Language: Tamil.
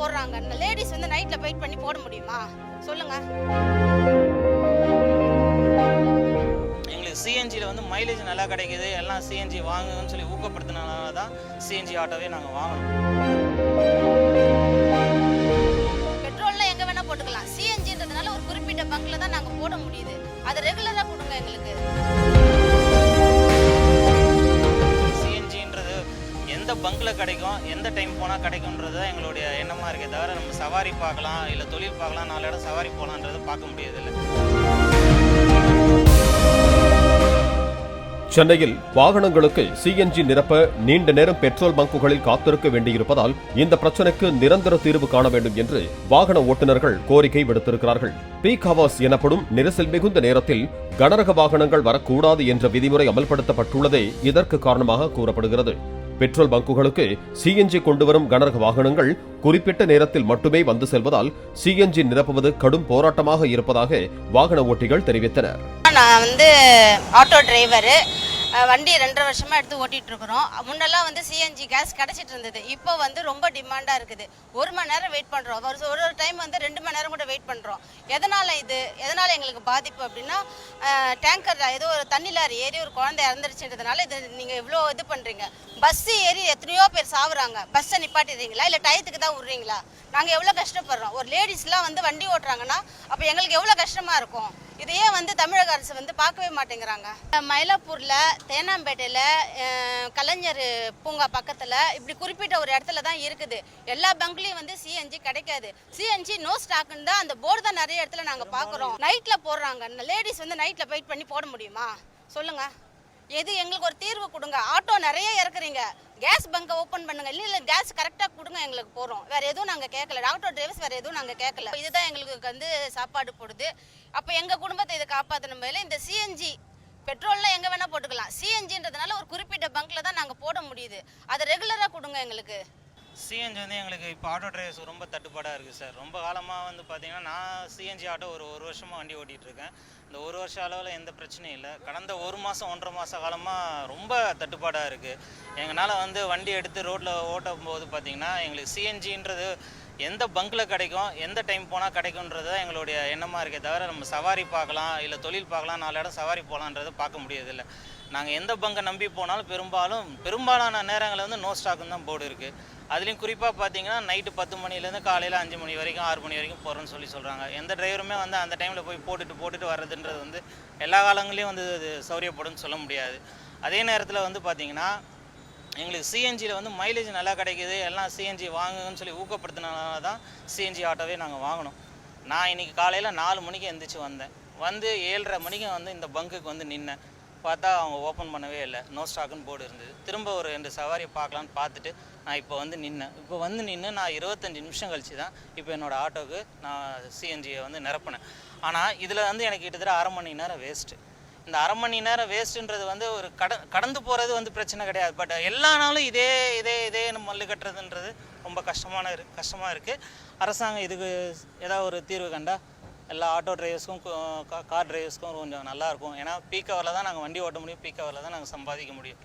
போடுறாங்க. லேடிஸ் வந்து நைட்ல வெயிட் பண்ணி போட முடியுமா? சொல்லுங்க. எங்களுக்கு சிஎன்ஜியில் வந்து மைலேஜ் நல்லா கிடைக்குது. எல்லாம் சிஎன்ஜி வாங்குங்கன்னு சொல்லி ஊக்கப்படுத்தினால தான் சிஎன்ஜி ஆட்டோவே நாங்கள் வாங்கினோம் பெட்ரோல்ல எங்க வேணா போட்டுக்கலாம். சிஎன்ஜின்றதுனால ஒரு குறிப்பிட்ட பங்க்ல தான் நாங்க போட முடியுது. அது ரெகுலரா கொடுங்க எங்களுக்கு. பங்கில் கிடைக்கும் எந்த டைம் போனால் கிடைக்கும்ன்றது தான் எங்களுடைய எண்ணமாக இருக்கே தவிர நம்ம சவாரி பார்க்கலாம் இல்லை தொழில் பார்க்கலாம் நாலு இடம் சவாரி போகலான்றது பார்க்க முடியதில்லை சென்னையில் வாகனங்களுக்கு சிஎன்ஜி நிரப்ப நீண்ட நேரம் பெட்ரோல் பங்குகளில் காத்திருக்க வேண்டியிருப்பதால் இந்த பிரச்சனைக்கு நிரந்தர தீர்வு காண வேண்டும் என்று வாகன ஓட்டுநர்கள் கோரிக்கை விடுத்திருக்கிறார்கள். பீக் ஹவர்ஸ் எனப்படும் நெரிசல் மிகுந்த நேரத்தில் கனரக வாகனங்கள் வரக்கூடாது என்ற விதிமுறை அமல்படுத்தப்பட்டுள்ளதே இதற்கு காரணமாக கூறப்படுகிறது. பெட்ரோல் பங்குகளுக்கு சிஎன்ஜி கொண்டுவரும் கனரக வாகனங்கள் குறிப்பிட்ட நேரத்தில் மட்டுமே வந்து செல்வதால் சிஎன்ஜி நிரப்புவது கடும் போராட்டமாக இருப்பதாக வாகன ஓட்டிகள் தெரிவித்தனர். நான் வந்து ஆட்டோ டிரைவரு. வண்டி ரெண்டரை வருஷமாக எடுத்து ஓட்டிகிட்டு இருக்கிறோம் முன்னெல்லாம் வந்து சிஎன்ஜி கேஸ் கிடச்சிட்டு இருந்தது. இப்போ வந்து ரொம்ப டிமாண்டாக இருக்குது. ஒரு மணி நேரம் வெயிட் பண்ணுறோம் ஒரு ஒரு ஒரு டைம் வந்து ரெண்டு மணி நேரம் கூட வெயிட் பண்ணுறோம் எதனால் இது? எதனால் எங்களுக்கு பாதிப்பு அப்படின்னா டேங்கர் ஏதோ ஒரு தண்ணி லாரி ஏறி ஒரு குழந்தை இறந்துருச்சுன்றதுனால இது நீங்கள் இவ்வளோ இது பண்ணுறீங்க பஸ்ஸு ஏறி எத்தனையோ பேர் சாவுறாங்க. பஸ்ஸை நிப்பாட்டிடுறீங்களா? இல்லை டயத்துக்கு தான் விட்றீங்களா? நாங்கள் எவ்வளோ கஷ்டப்படுறோம். ஒரு லேடிஸ்லாம் வந்து வண்டி ஓட்டுறாங்கன்னா அப்போ எங்களுக்கு எவ்வளோ கஷ்டமாக இருக்கும்? இதையே வந்து தமிழக அரசு வந்து பார்க்கவே மாட்டேங்கிறாங்க. மயிலாப்பூர்ல தேனாம்பேட்டையில கலைஞர் பூங்கா பக்கத்துல இப்படி குறிப்பிட்ட ஒரு இடத்துல தான் இருக்குது. எல்லா பங்க்லயும் வந்து சிஎன்ஜி கிடைக்காது. சிஎன்ஜி நோ ஸ்டாக்னு தான் அந்த போர்டு தான் நிறைய இடத்துல நாங்க பாக்குறோம் நைட்ல போடுறாங்க. லேடிஸ் வந்து நைட்ல வெயிட் பண்ணி போட முடியுமா? சொல்லுங்க. எது எங்களுக்கு ஒரு தீர்வு கொடுங்க. ஆட்டோ நிறைய இறக்குறீங்க. கேஸ் பங்கை ஓப்பன் பண்ணுங்க. இல்லை இல்லை கேஸ் கரெக்டாக கொடுங்க எங்களுக்கு போகிறோம் வேற எதுவும் நாங்கள் கேட்கல ஆட்டோ டிரைவர்ஸ் வேற எதுவும் நாங்கள் கேட்கல இதுதான் எங்களுக்கு வந்து சாப்பாடு போடுது. அப்போ எங்கள் குடும்பத்தை இதை காப்பாற்றணும் மேலே இந்த சிஎன்ஜி பெட்ரோல்லாம் எங்கே வேணால் போட்டுக்கலாம். சிஎன்ஜின்றதுனால ஒரு குறிப்பிட்ட பங்கில் தான் நாங்கள் போட முடியுது. அதை ரெகுலராக கொடுங்க எங்களுக்கு. சிஎன்ஜி வந்து எங்களுக்கு இப்போ ஆட்டோ டிரைவர்ஸ் ரொம்ப தட்டுப்பாடாக இருக்குது சார் ரொம்ப காலமாக வந்து பார்த்தீங்கன்னா நான் சிஎன்ஜி ஆட்டோ ஒரு ஒரு வருஷமாக வண்டி ஓட்டிகிட்டு இருக்கேன். இந்த ஒரு வருஷ அளவில் எந்த பிரச்சனையும் இல்லை. கடந்த ஒரு மாதம் ஒன்றரை மாத காலமாக ரொம்ப தட்டுப்பாடாக இருக்குது எங்களால் வந்து வண்டி எடுத்து ரோட்டில் ஓட்டும் போது பார்த்திங்கன்னா எங்களுக்கு சிஎன்ஜின்றது எந்த பங்க்கில் கிடைக்கும் எந்த டைம் போனால் கிடைக்குன்றது தான் எங்களுடைய எண்ணமாக இருக்கே தவிர நம்ம சவாரி பார்க்கலாம் இல்லை தொழில் பார்க்கலாம் நாலு இடம் சவாரி போகலான்றதை பார்க்க முடியதில்லை நாங்கள் எந்த பங்கை நம்பி போனாலும் பெரும்பாலும் பெரும்பாலான நேரங்களில் வந்து நோ ஸ்டாக்குன்னு தான் போர்டு இருக்குது அதுலேயும் குறிப்பாக பார்த்தீங்கன்னா நைட்டு பத்து மணிலேருந்து காலையில் அஞ்சு மணி வரைக்கும் ஆறு மணி வரைக்கும் போகிறோன்னு சொல்லி சொல்கிறாங்க எந்த டிரைவருமே வந்து அந்த டைமில் போய் போட்டுட்டு போட்டுட்டு வர்றதுன்றது வந்து எல்லா காலங்களையும் வந்து அது சௌரியப்படும்னு சொல்ல முடியாது. அதே நேரத்தில் வந்து பார்த்தீங்கன்னா எங்களுக்கு சிஎன்ஜியில் வந்து மைலேஜ் நல்லா கிடைக்குது எல்லாம் சிஎன்ஜி வாங்குங்கன்னு சொல்லி ஊக்கப்படுத்தினால தான் சிஎன்ஜி ஆட்டோவே நாங்கள் வாங்கினோம். நான் இன்னைக்கு காலையில் நாலு மணிக்கு எந்திரிச்சு வந்தேன். வந்து ஏழரை மணிக்கு வந்து இந்த பங்குக்கு வந்து நின்னேன். பார்த்தா அவங்க ஓப்பன் பண்ணவே இல்லை. நோ ஸ்டாக்குன்னு போர்டு இருந்தது. திரும்ப ஒரு ரெண்டு சவாரி பார்க்கலான்னு பார்த்துட்டு நான் இப்போ வந்து நின்னேன். இப்போ வந்து நின்று நான் இருபத்தஞ்சி நிமிஷம் கழிச்சு தான் இப்போ என்னோடய ஆட்டோவுக்கு நான் சிஎன்ஜியை வந்து நிரப்பினேன். ஆனால் இதில் வந்து எனக்கு கிட்டத்தட்ட அரை மணி நேரம் வேஸ்ட்டு இந்த அரை மணி நேரம் வேஸ்ட்டுன்றது வந்து ஒரு கட கடந்து போகிறது வந்து பிரச்சனை கிடையாது. பட் எல்லா நாளும் இதே இதே இதே மல்லு கட்டுறதுன்றது ரொம்ப கஷ்டமான இரு கஷ்டமாக இருக்குது அரசாங்கம் இதுக்கு ஏதாவது ஒரு தீர்வு கண்டா எல்லா ஆட்டோ டிரைவர்ஸ்க்கும் கார் டிரைவர்ஸ்க்கும் கொஞ்சம் நல்லாயிருக்கும் ஏன்னா பீக்கவரில் தான் நாங்கள் வண்டி ஓட்ட முடியும். பீக்கவரில் தான் நாங்கள் சம்பாதிக்க முடியும்.